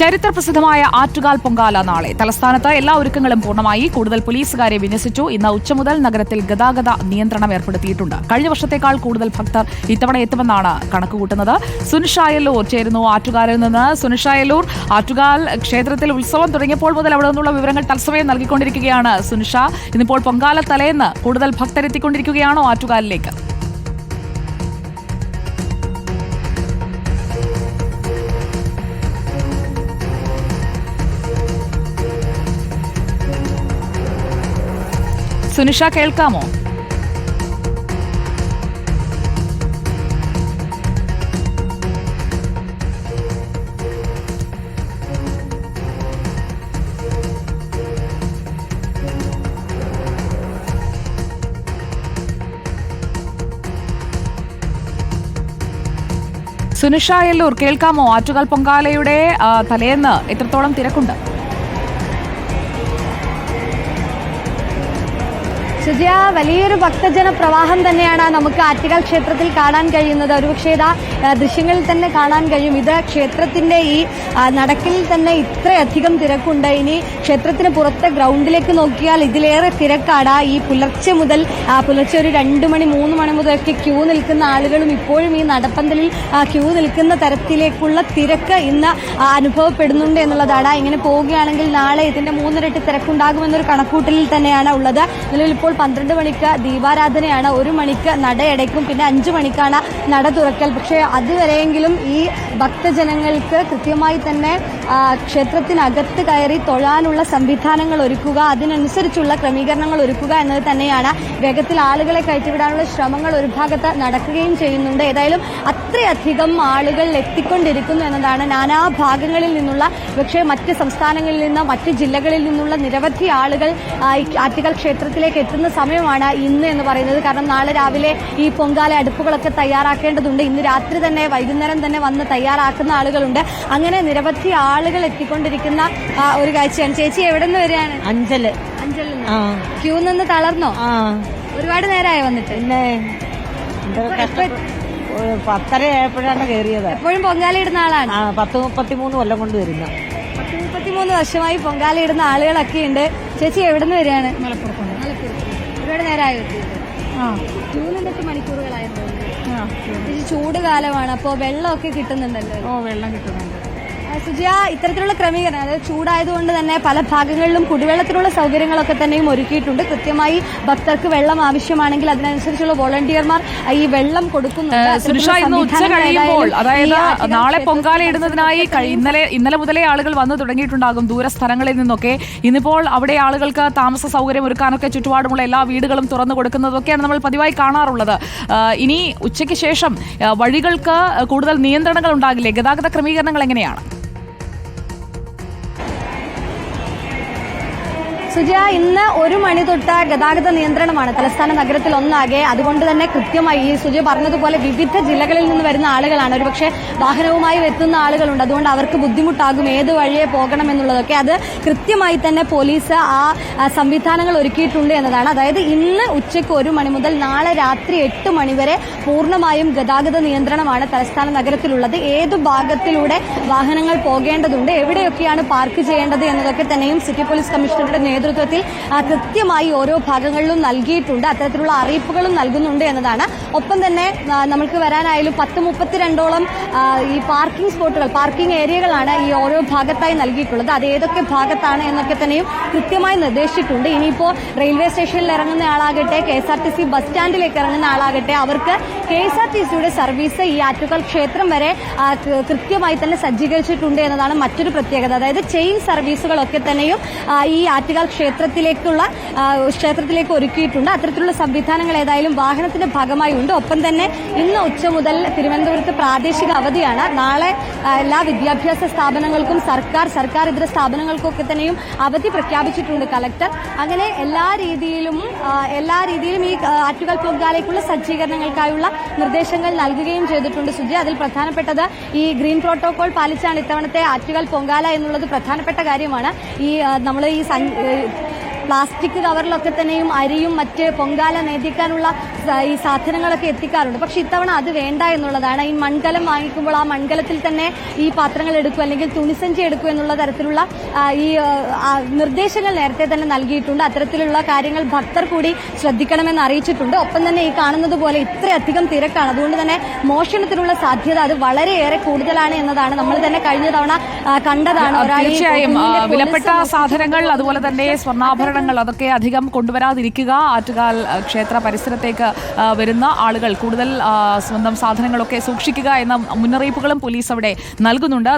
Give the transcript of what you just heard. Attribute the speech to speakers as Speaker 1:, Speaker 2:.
Speaker 1: ചരിത്ര പ്രസിദ്ധമായ ആറ്റുകാൽ പൊങ്കാല നാളെ. തലസ്ഥാനത്ത് എല്ലാ ഒരുക്കങ്ങളും പൂർണമായി. കൂടുതൽ പോലീസുകാരെ വിന്യസിച്ചു. ഇന്ന് ഉച്ച മുതൽ നഗരത്തിൽ ഗതാഗത നിയന്ത്രണം ഏർപ്പെടുത്തിയിട്ടുണ്ട്. കഴിഞ്ഞ വർഷത്തേക്കാൾ കൂടുതൽ ഭക്തർ ഇത്തവണ എത്തുമെന്നാണ് കണക്കുകൂട്ടുന്നത്. സുനിഷായല്ലൂർ ചേരുന്നു ആറ്റുകാലിൽ നിന്ന്. സുനിഷായല്ലൂർ ആറ്റുകാൽ ക്ഷേത്രത്തിൽ ഉത്സവം തുടങ്ങിയപ്പോൾ മുതൽ അവിടെ നിന്നുള്ള വിവരങ്ങൾ തത്സമയം നൽകിക്കൊണ്ടിരിക്കുകയാണ് സുനിഷ. ഇന്നിപ്പോൾ പൊങ്കാല തലേന്ന് കൂടുതൽ ഭക്തരെത്തിക്കൊണ്ടിരിക്കുകയാണോ ആറ്റുകാലിലേക്ക്? സുനിഷ കേൾക്കാമോ? സുനിഷ എല്ലൂർ കേൾക്കാമോ? ആറ്റുകാൽ പൊങ്കാലയുടെ തലേന്ന് എത്രത്തോളം തിരക്കുണ്ട്.
Speaker 2: സുജയ വലിയൊരു ഭക്തജന പ്രവാഹം തന്നെയാണ് നമുക്ക് ആറ്റുകാൽ ക്ഷേത്രത്തിൽ കാണാൻ കഴിയുന്നത്. ഒരുപക്ഷെ ഇതാ ദൃശ്യങ്ങളിൽ തന്നെ കാണാൻ കഴിയും. ഇത് ക്ഷേത്രത്തിന്റെ ഈ നടക്കിൽ തന്നെ ഇത്രയധികം തിരക്കുണ്ട്. ഇനി ക്ഷേത്രത്തിന് പുറത്തെ ഗ്രൗണ്ടിലേക്ക് നോക്കിയാൽ ഇതിലേറെ തിരക്കാണ്. ഈ പുലർച്ചെ മുതൽ പുലർച്ചെ ഒരു രണ്ട് മണി മൂന്ന് മണി മുതലൊക്കെ ക്യൂ നിൽക്കുന്ന ആളുകളും ഇപ്പോഴും ഈ നടപ്പന്തലിൽ ക്യൂ നിൽക്കുന്ന തരത്തിലേക്കുള്ള തിരക്ക് ഇന്ന് അനുഭവപ്പെടുന്നുണ്ട് എന്നുള്ളതാണ്. ഇങ്ങനെ പോവുകയാണെങ്കിൽ നാളെ ഇതിന്റെ മൂന്നിരട്ടി തിരക്കുണ്ടാകുമെന്നൊരു കണക്കൂട്ടലിൽ തന്നെയാണ് ഉള്ളത്. നിലവിൽ ഇപ്പോൾ പന്ത്രണ്ട് മണിക്ക് ദീപാരാധനയാണ്. ഒരു മണിക്ക് നടയടയ്ക്കും. പിന്നെ അഞ്ചു മണിക്കാണ് നട തുറക്കൽ. പക്ഷേ അതുവരെയെങ്കിലും ഈ ഭക്തജനങ്ങൾക്ക് കൃത്യമായി തന്നെ ക്ഷേത്രത്തിനകത്ത് കയറി തൊഴാനുള്ള സംവിധാനങ്ങൾ ഒരുക്കുക അതിനനുസരിച്ചുള്ള ക്രമീകരണങ്ങൾ ഒരുക്കുക എന്നത് തന്നെയാണ് വേഗത്തിൽ ആളുകളെ കയറ്റിവിടാനുള്ള ശ്രമങ്ങൾ ഒരു ഭാഗത്ത് നടക്കുകയും ചെയ്യുന്നുണ്ട്. ഏതായാലും അത്രയധികം ആളുകൾ എത്തിക്കൊണ്ടിരിക്കുന്നു എന്നതാണ് നാനാ ഭാഗങ്ങളിൽ നിന്നുള്ള പക്ഷേ മറ്റ് സംസ്ഥാനങ്ങളിൽ നിന്ന് മറ്റ് ജില്ലകളിൽ നിന്നുള്ള നിരവധി ആളുകൾ ആറ്റുകൾ ക്ഷേത്രത്തിലേക്ക് എത്തുന്ന സമയമാണ് ഇന്ന് എന്ന് പറയുന്നത്. കാരണം നാളെ രാവിലെ ഈ പൊങ്കാല അടുപ്പുകളൊക്കെ തയ്യാറാക്കേണ്ടതുണ്ട്. ഇന്ന് രാത്രി തന്നെ വൈകുന്നേരം തന്നെ വന്ന് തയ്യാറാക്കുന്ന ആളുകളുണ്ട്. അങ്ങനെ നിരവധി ആളുകൾ എത്തിക്കൊണ്ടിരിക്കുന്ന ഒരു കാഴ്ചയാണ്. ചേച്ചി എവിടെ നിന്ന് വരികയാണ്?
Speaker 3: അഞ്ചൽ.
Speaker 2: അഞ്ചൽ
Speaker 3: ആ.
Speaker 2: ക്യൂ നിന്ന് തളർന്നോ?
Speaker 3: ആ.
Speaker 2: ഒരുപാട് നേരമായി വന്നിട്ട്.
Speaker 3: പത്തര ആയപ്പോഴാണ് കയറിയത്.
Speaker 2: എപ്പോഴും പൊങ്കാല ഇടുന്ന ആളാണ്.
Speaker 3: ആ പത്ത് മുപ്പത്തിമൂന്ന് കൊല്ലം കൊണ്ട് വരുന്ന.
Speaker 2: പത്ത് മുപ്പത്തിമൂന്ന് വർഷമായി പൊങ്കാല ഇടുന്ന ആളുകളൊക്കെ ഉണ്ട്. ചേച്ചി എവിടെ നിന്ന് വരികയാണ് ഒരുപാട് നേരമായി എത്തിയിട്ട് മണിക്കൂറുകളായിരുന്നു ചൂട് കാലമാണ് അപ്പോ വെള്ളമൊക്കെ കിട്ടുന്നുണ്ടല്ലോ.
Speaker 3: ഓ വെള്ളം കിട്ടുന്നുണ്ട്.
Speaker 2: സുജിയ ഇത്തരത്തിലുള്ള ക്രമീകരണം അതായത് ചൂടായതുകൊണ്ട് തന്നെ പല ഭാഗങ്ങളിലും കുടിവെള്ളത്തിനുള്ള സൗകര്യങ്ങളൊക്കെ തന്നെയും ഒരുക്കിയിട്ടുണ്ട്. കൃത്യമായി ഭക്തർക്ക് വെള്ളം ആവശ്യമാണെങ്കിൽ അതിനനുസരിച്ചുള്ള വോളണ്ടിയർമാർ ഈ വെള്ളം കൊടുക്കുന്നുണ്ട്.
Speaker 1: സുനിഷ ഇന്ന് ഉച്ച കഴിയുമ്പോൾ അതായത് നാളെ പൊങ്കാലയിടുന്നതിനായി ഇന്നലെ ഇന്നലെ മുതലേ ആളുകൾ വന്നു തുടങ്ങിയിട്ടുണ്ടാകും ദൂരസ്ഥലങ്ങളിൽ നിന്നൊക്കെ. ഇന്നിപ്പോൾ അവിടെ ആളുകൾക്ക് താമസ സൗകര്യം ഒരുക്കാനൊക്കെ ചുറ്റുപാടുമുള്ള എല്ലാ വീടുകളും തുറന്നു കൊടുക്കുന്നതൊക്കെയാണ് നമ്മൾ പതിവായി കാണാറുള്ളത്. ഇനി ഉച്ചയ്ക്ക് ശേഷം വഴികൾക്ക് കൂടുതൽ നിയന്ത്രണങ്ങൾ ഉണ്ടാകില്ലേ? ഗതാഗത ക്രമീകരണങ്ങൾ എങ്ങനെയാണ്?
Speaker 2: സുജയ ഇന്ന് ഒരു മണി തൊട്ട് ഗതാഗത നിയന്ത്രണമാണ്. തലസ്ഥാന നഗരത്തിൽ ഒന്നാകെ. അതുകൊണ്ട് തന്നെ കൃത്യമായി ഈ സുജയ പറഞ്ഞതുപോലെ വിവിധ ജില്ലകളിൽ നിന്ന് വരുന്ന ആളുകളാണ്. ഒരുപക്ഷെ വാഹനവുമായി എത്തുന്ന ആളുകളുണ്ട്. അതുകൊണ്ട് അവർക്ക് ബുദ്ധിമുട്ടാകും ഏത് വഴിയെ പോകണം എന്നുള്ളതൊക്കെ. അത് കൃത്യമായി തന്നെ പോലീസ് ആ സംവിധാനങ്ങൾ ഒരുക്കിയിട്ടുണ്ട് എന്നതാണ്. അതായത് ഇന്ന് ഉച്ചയ്ക്ക് ഒരു മണി മുതൽ നാളെ രാത്രി എട്ട് മണിവരെ പൂർണമായും ഗതാഗത നിയന്ത്രണമാണ് തലസ്ഥാന നഗരത്തിലുള്ളത്. ഏത് ഭാഗത്തിലൂടെ വാഹനങ്ങൾ പോകേണ്ടതുണ്ട് എവിടെയൊക്കെയാണ് പാർക്ക് ചെയ്യേണ്ടത് എന്നതൊക്കെ തന്നെയും സിറ്റി പോലീസ് കമ്മീഷണറുടെ നേതൃത്വത്തിൽ കൃത്യമായി ഓരോ ഭാഗങ്ങളിലും നൽകിയിട്ടുണ്ട്. അത്തരത്തിലുള്ള അറിയിപ്പുകളും നൽകുന്നുണ്ട് എന്നതാണ്. ഒപ്പം തന്നെ നമ്മൾക്ക് വരാനായാലും പത്ത് മുപ്പത്തിരണ്ടോളം ഈ പാർക്കിംഗ് സ്പോട്ടുകൾ പാർക്കിംഗ് ഏരിയകളാണ് ഈ ഓരോ ഭാഗത്തായി നൽകിയിട്ടുള്ളത്. അത് ഏതൊക്കെ ഭാഗത്താണ് എന്നൊക്കെ തന്നെയും കൃത്യമായി നിർദ്ദേശിച്ചിട്ടുണ്ട്. ഇനിയിപ്പോൾ റെയിൽവേ സ്റ്റേഷനിൽ ഇറങ്ങുന്ന ആളാകട്ടെ K S R T C bus സ്റ്റാൻഡിലേക്ക് ഇറങ്ങുന്ന ആളാകട്ടെ അവർക്ക് കെ എസ് ആർ ടി സിയുടെ സർവീസ് ഈ ആറ്റുകാൽ ക്ഷേത്രം വരെ കൃത്യമായി തന്നെ സജ്ജീകരിച്ചിട്ടുണ്ട് എന്നതാണ് മറ്റൊരു പ്രത്യേകത. അതായത് ചെയിൻ സർവീസുകളൊക്കെ തന്നെയും ഈ ആറ്റുകാൽ ക്ഷേത്രത്തിലേക്കുള്ള ക്ഷേത്രത്തിലേക്ക് ഒരുക്കിയിട്ടുണ്ട്. അത്തരത്തിലുള്ള സംവിധാനങ്ങൾ ഏതായാലും വാഹനത്തിന്റെ ഭാഗമായി ഉണ്ട് ഒപ്പം തന്നെ ഇന്ന് ഉച്ച മുതൽ തിരുവനന്തപുരത്ത് പ്രാദേശിക അവധിയാണ്. നാളെ എല്ലാ വിദ്യാഭ്യാസ സ്ഥാപനങ്ങൾക്കും സർക്കാർ സർക്കാർ ഇതര സ്ഥാപനങ്ങൾക്കൊക്കെ തന്നെയും അവധി പ്രഖ്യാപിച്ചിട്ടുണ്ട് കലക്ടർ. അങ്ങനെ എല്ലാ രീതിയിലും എല്ലാ രീതിയിലും ഈ ആറ്റുകാൽ പൊങ്കാലയ്ക്കുള്ള സജ്ജീകരണങ്ങൾക്കായുള്ള നിർദ്ദേശങ്ങൾ നൽകുകയും ചെയ്തിട്ടുണ്ട് സുജി അതിൽ പ്രധാനപ്പെട്ടത് ഈ ഗ്രീൻ പ്രോട്ടോകോൾ പാലിച്ചാണ് ഇത്തവണത്തെ ആറ്റുകാൽ പൊങ്കാല എന്നുള്ളത് പ്രധാനപ്പെട്ട കാര്യമാണ്. ഈ നമ്മൾ ഈ guys. പ്ലാസ്റ്റിക് കവറിലൊക്കെ തന്നെയും അരിയും മറ്റ് പൊങ്കാല നേതിക്കാനുള്ള ഈ സാധനങ്ങളൊക്കെ എത്തിക്കാറുണ്ട്. പക്ഷെ ഇത്തവണ അത് വേണ്ട എന്നുള്ളതാണ്. ഈ മൺകലം വാങ്ങിക്കുമ്പോൾ ആ മൺകലത്തിൽ തന്നെ ഈ പാത്രങ്ങൾ എടുക്കുക അല്ലെങ്കിൽ തുണിസഞ്ചി എടുക്കുക എന്നുള്ള തരത്തിലുള്ള ഈ നിർദ്ദേശങ്ങൾ നേരത്തെ തന്നെ നൽകിയിട്ടുണ്ട്. അത്തരത്തിലുള്ള കാര്യങ്ങൾ ഭക്തർ കൂടി ശ്രദ്ധിക്കണമെന്ന് അറിയിച്ചിട്ടുണ്ട്. ഒപ്പം തന്നെ ഈ കാണുന്നത് പോലെ ഇത്രയധികം തിരക്കാണ്. അതുകൊണ്ട് തന്നെ മോഷണത്തിനുള്ള സാധ്യത അത് വളരെയേറെ കൂടുതലാണ് എന്നതാണ് നമ്മൾ തന്നെ കഴിഞ്ഞ തവണ കണ്ടതാണ്.
Speaker 1: തീർച്ചയായും വിലപ്പെട്ട സാധനങ്ങൾ അതുപോലെ തന്നെ സ്വർണാഭരണങ്ങൾ അതൊക്കെ അധികം കൊണ്ടുവരാതിരിക്കുക. ആറ്റുകാൽ ക്ഷേത്ര പരിസരത്തേക്ക് വരുന്ന ആളുകൾ കൂടുതൽ സ്വന്തം സാധനങ്ങളൊക്കെ സൂക്ഷിക്കുക എന്ന മുന്നറിയിപ്പുകളും പോലീസ് അവിടെ നൽകുന്നുണ്ട്.